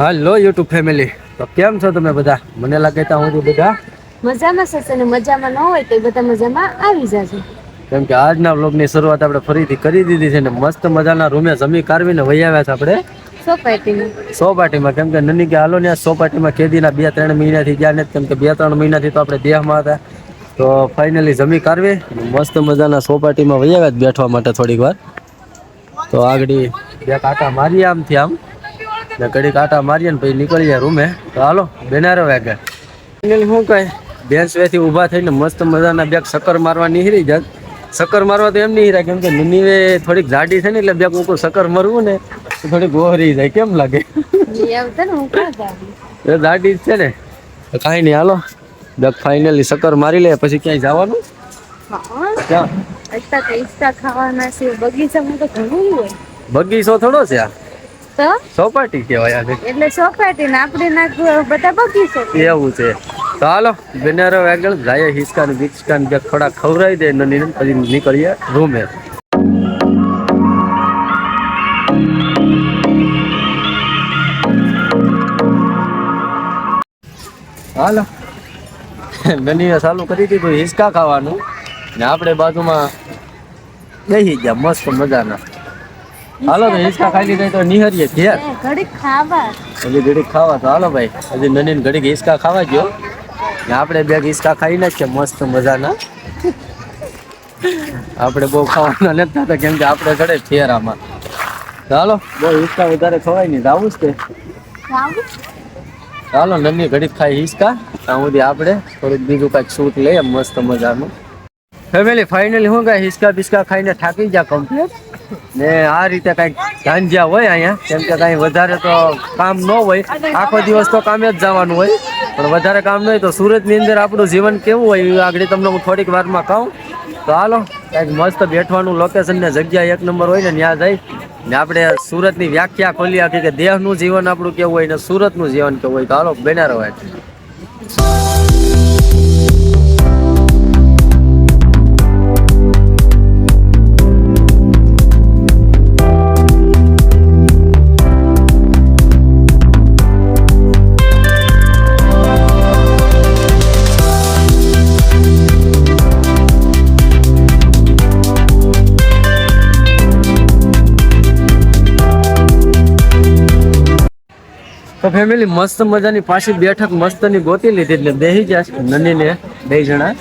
હાલો YouTube family. તો કેમ છો તમે બધા? મને લાગે ત્યાં સુધી બધા. મજામાં છે અને મજામાં ન હોય તો બધા મજામાં આવી જશે. કેમ કે આજના વ્લોગની શરૂઆત આપણે ફરીથી કરી દીધી છે ને મસ્ત મજાના રૂમે જમી કાઢવીને વહી આવ્યા છે આપણે. સોપાટીમાં સોપાટીમાં કેમ કે નની કે હાલો ને આ સોપાટીમાં કેદીના બે ત્રણ મહિનાથી ગયા ને કેમ કે બે ત્રણ મહિનાથી તો આપણે દેહમાં હતા. તો ફાઇનલી જમી કાઢવી મસ્ત મજાના સોપાટીમાં વહી આવ્યા બેઠવા માટે થોડીક વાર. તો આગળ બે કાંટા મારી આમથી આમ. ને ઘડી કાંટા મારીએ ને પછી નીકળી જાય રૂમે. તો હાલો બેનારો વાગે શું કહે બેન્ચ વેથી ઊભા થઈને મસ્ત મજાના બેગ શક્કર મારવા નીકળી જાત. શક્કર મારવા તો એમ નહીં કેમ કે નનીવે થોડીક જાડી છે ને એટલે બે ઉપર શક્કર મરવું ને તો થોડીક ગોહરી જાય કેમ લાગે? જાડી જ છે ને. કાંઈ નહીં હાલો. બેગ ફાઇનલી શક્કર મારી લે પછી ક્યાંય જવાનું? ક્યાં? અત્યારે તો ઈસ્ટા ખાવાના છે બગીચામાં તો ઘણું હોય. બગીચો થોડો છે આ. તો? ચોપાટી કહેવાય આ એટલે સોસાયટી ને આપણે ના બધા બગીચો એવું છે. તો હાલો બિનારો આગળ જાય હિસકા ને બિચકા ને થોડા ખવરાઈ દે નની પછી નીકળીએ રૂમે. હાલો. નનીએ ચાલુ કરી દીધું હિસકા ખાવાનું. ને આપણે બાજુમાં બેસી ગયા મસ્ત મજાના. હાલો ભાઈ હિસકા ખાઈ લીધા તો નિહરીએ ઘેર. ઘડીક ખાવા. હજી ઘડીક ખાવા તો હાલો ભાઈ. હજી નની ઘડીક હિસકા ખાવા ગયો. ને આપણે બે હિસકા ખાઈ નાખીએ મસ્ત મજાના. આપણે બહુ ખાવાના નથી થતા કેમ કે આપણે ઘડે ફેરામાં ચાલો બહુ હિસકા વધારે ખવાય નહીં. આવું જ તે. ચાલો નની ઘડીક ખાઈ હિસકા ત્યાં સુધી આપણે થોડુંક બીજું કાંઈક શૂટ લઈએ મસ્ત મજાનું. ફેમિલી ફાઇનલી શું કાંઈ હિસકા બિસ્કા ખાઈને થાકી ગયા કમ્પ્લીટ ને આ રીતે કાંઈક ધાંજ્યા હોય અહીંયા. કેમ કે કાંઈ વધારે તો કામ ન હોય. આખો દિવસ તો કામે જ જવાનું હોય. પણ વધારે કામ ન હોય તો સુરતની અંદર આપણું જીવન કેવું હોય એ આગળ તમને હું થોડીક વારમાં કહું. તો હાલો, કાંઈક મસ્ત બેઠવાનું લોકેશન ને જગ્યા એક નંબર હોય ને ત્યાં જઈ ને આપણે સુરતની વ્યાખ્યા ખોલી આપી કે દેહનું જીવન આપણું કેવું હોય ને સુરતનું જીવન કેવું હોય. તો હાલો બેનારો હોય તો ફેમિલી મસ્ત મજાની પાછી બેઠક મસ્તની ગોતી લીધી એટલે બેસી ગયા નનીને બે જણા.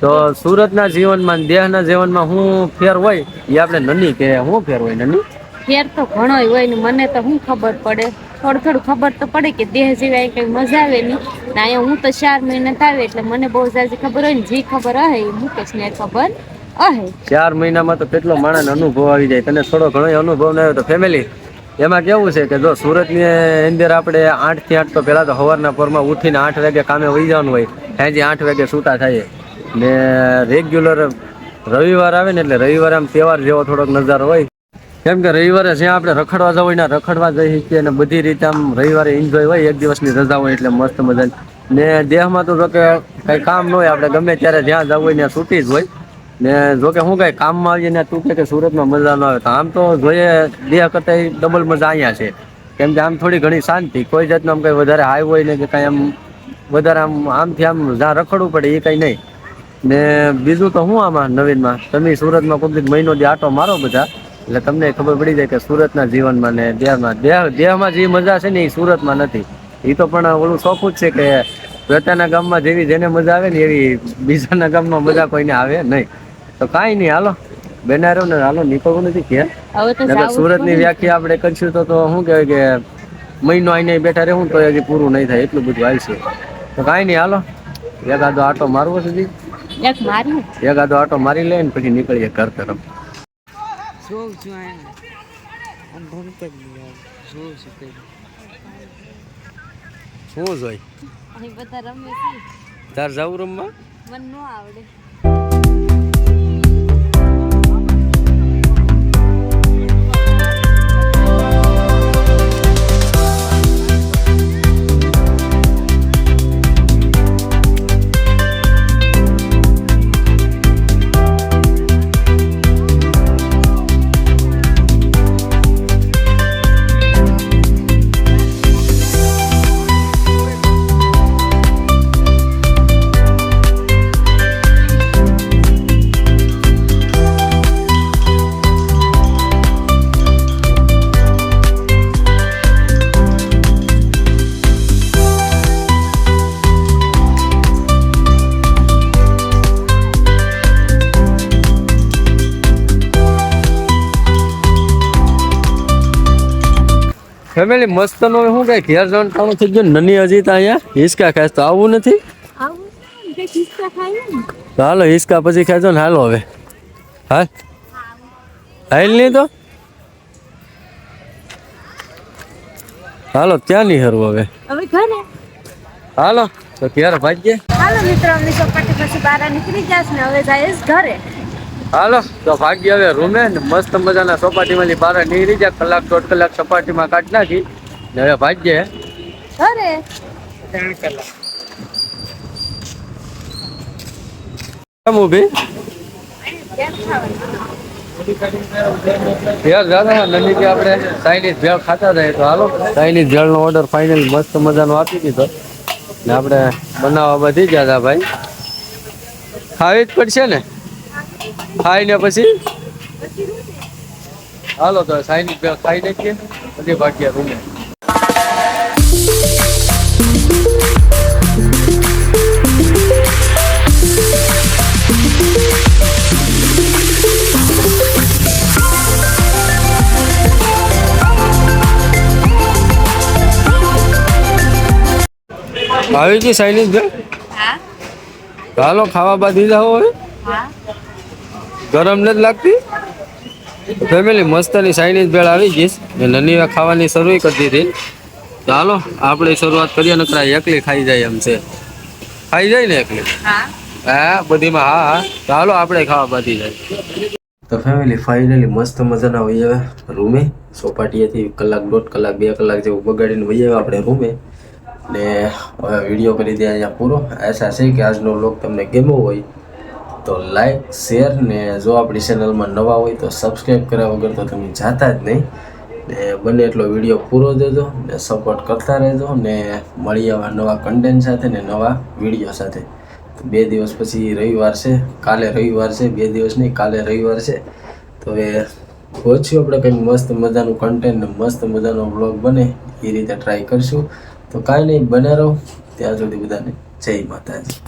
તો સુરતના જીવનમાં ને દેહના જીવનમાં હું ફેર હોય એ આપણે નની કે શું ફેર હોય નની? ફેર તો ઘણો હોય ને મને તો શું ખબર પડે? થોડું થોડું ખબર તો પડે કે દેહ સિવાય કઈ મજા આવે નહીં ને અહીંયા હું તો ચાર મહિના થાવે એટલે મને બહુ જાજી ખબર હોય ને જે ખબર હે એ મુકેશ ને ખબર અહે. ચાર મહિનામાં તો કેટલો માણસ અનુભવ આવી જાય. તને થોડો ઘણો અનુભવ ન આવ્યો તો ફેમિલી એમાં કેવું છે કે જો સુરતની અંદર આપણે આઠથી આઠ તો પહેલાં તો સવારના પરમાં ઉઠીને આઠ વાગે કામે વહી જવાનું હોય, સાંજે આઠ વાગે છૂટા થાય. ને રેગ્યુલર રવિવાર આવે ને એટલે રવિવારે આમ તહેવાર જેવો થોડોક નજારો હોય. કેમ કે રવિવારે જ્યાં આપણે રખડવા જવું હોય ને રખડવા જઈ શકીએ અને બધી રીતે આમ રવિવારે એન્જોય હોય, એક દિવસની રજા હોય એટલે મસ્ત મજા ને દેહમાં તો જો કે કંઈ કામ ન હોય, આપણે ગમે ત્યારે જ્યાં જવું હોય ત્યાં છૂટી જ હોય. ને જો કે શું કઈ કામમાં આવીએ ને તું કે સુરતમાં મજા ન આવે, તો આમ તો જોઈએ દેહ કરતા ડબલ મજા અહીંયા છે. કેમ કે આમ થોડી ઘણી શાંતિ, કોઈ જાતનું આમ કંઈ વધારે હાઈ હોય ને કે કાંઈ આમ વધારે આમ, આમથી આમ જ્યાં રખડવું પડે એ કંઈ નહીં. ને બીજું તો શું આમાં નવીનમાં, તમે સુરતમાં કોઈક મહિનો દે આટો મારો બધા, એટલે તમને ખબર પડી જાય કે સુરતના જીવનમાં ને દેહમાં, દેહ, દેહમાં જે મજા છે ને એ સુરતમાં નથી. એ તો પણ ઓલું સોખું જ છે કે પોતાના ગામમાં જેવી જેને મજા આવે ને એવી બીજાના ગામમાં મજા કોઈને આવે નહીં. તો કાંઈ નહીં હાલો. બેનારો ને હાલો નીકળવું નથી કે હવે તો નકર સુરતની વ્યાખ્યા આપણે કરશું તો તો શું કહેવાય કે મહિનો આઈને બેઠા રહેવું તો હજી પૂરું નહીં થાય એટલું બધું આવશે તો કાંઈ નહીં હાલો. એકાદો આટો મારવો સુધી એક મારી? એકાદો આટો મારી લે ને પછી નીકળીએ ઘર તરફ. જોઉં છું જોઉં છું શું જોઈ અહીં બધા રમે તાર જવું રમવા? મને ન આવડે. ફેમિલી મસ્ત નો શું કઈ ઘેર જવાનું ટાણું થઈ ગયું નની હજી તો અહીંયા હિસકા ખાય તો આવું નથી? હાલો હિસકા પછી ખાજો ને હાલો હવે. હા હાલ નહીં તો? હાલો ત્યાં નહીં હરવું હવે. હાલો તો ઘેર ભાગ્યે. હાલો મિત્રો અમને ચોપાટી પછી બહાર નીકળી જશે ને હવે જાય ઘરે. હાલો તો ભાગ્ય હવે રૂમે મસ્ત મજાના સપાટીમાંથી બહાર નીકળી જાય કલાક દોઢ કલાક સપાટીમાં કાઢ નાખી ને હવે ભાગ્ય અરે. ત્રણ કલાક ઊભી? ભેળ દાદા આપણે ચાઇનીઝ ભેળ ખાતા રહીએ તો હાલો. ચાઇનીઝ ભેળનો ઓર્ડર ફાઇનલ મસ્ત મજાનો આપી દીધો. ને આપણે બનાવવા બધી ગયા હતા ભાઈ. ખાવી જ પડશે ને? ખાઈને પછી. હાલો તો ભેળ ખાઈ નાખીએ. પછી ભાગ્ય રૂમે. આવી ગઈ ચાઇનીઝ ભાઈ હાલો ખાવા બાદ દીધા હોય. હા. ગરમ નથી લાગતી? ફેમિલી મસ્તની ચાઇનીઝ ભેળ આવી ગઈ છે. ને નની ખાવાની શરૂ કરી દીધી. તો હાલો આપણે શરૂઆત કરીએ નકરા એકલી ખાઈ જાય એમ છે. ખાઈ જાય ને એકલી? હા. હા બધીમાં હા હા. તો હાલો આપણે ખાવા બાંધી જાય. તો ફેમિલી ફાઇનલી મસ્ત મજાના વહી આવ્યા રૂમે. સોપાટીએથી કલાક દોઢ કલાક બે કલાક જેવું બગાડીને વહી આવ્યા આપણે રૂમે. ને વીડિયો કરી દે અહીંયા પૂરો. આશા છે કે આજનો લોક તમને ગેમો હોય. તો લાઈક શેર ને જો આપણી ચેનલમાં નવા હોય તો સબસ્ક્રાઈબ કર્યા વગર તો તમે જાતા જ નહીં. ને બને એટલો વીડિયો પૂરો દેજો ને સપોર્ટ કરતા રહેજો ને મળી આવા નવા કન્ટેન્ટ સાથે ને નવા વીડિયો સાથે. બે દિવસ પછી રવિવાર છે, કાલે રવિવાર છે, બે દિવસ નહીં, કાલે રવિવાર છે. તો હવે ઓછું આપણે કંઈક મસ્ત મજાનું કન્ટેન્ટ ને મસ્ત મજાનો બ્લોગ બને એ રીતે ટ્રાય કરશું. તો કાંઈ નહીં, બને રહો. ત્યાં સુધી બધાને જય માતાજી.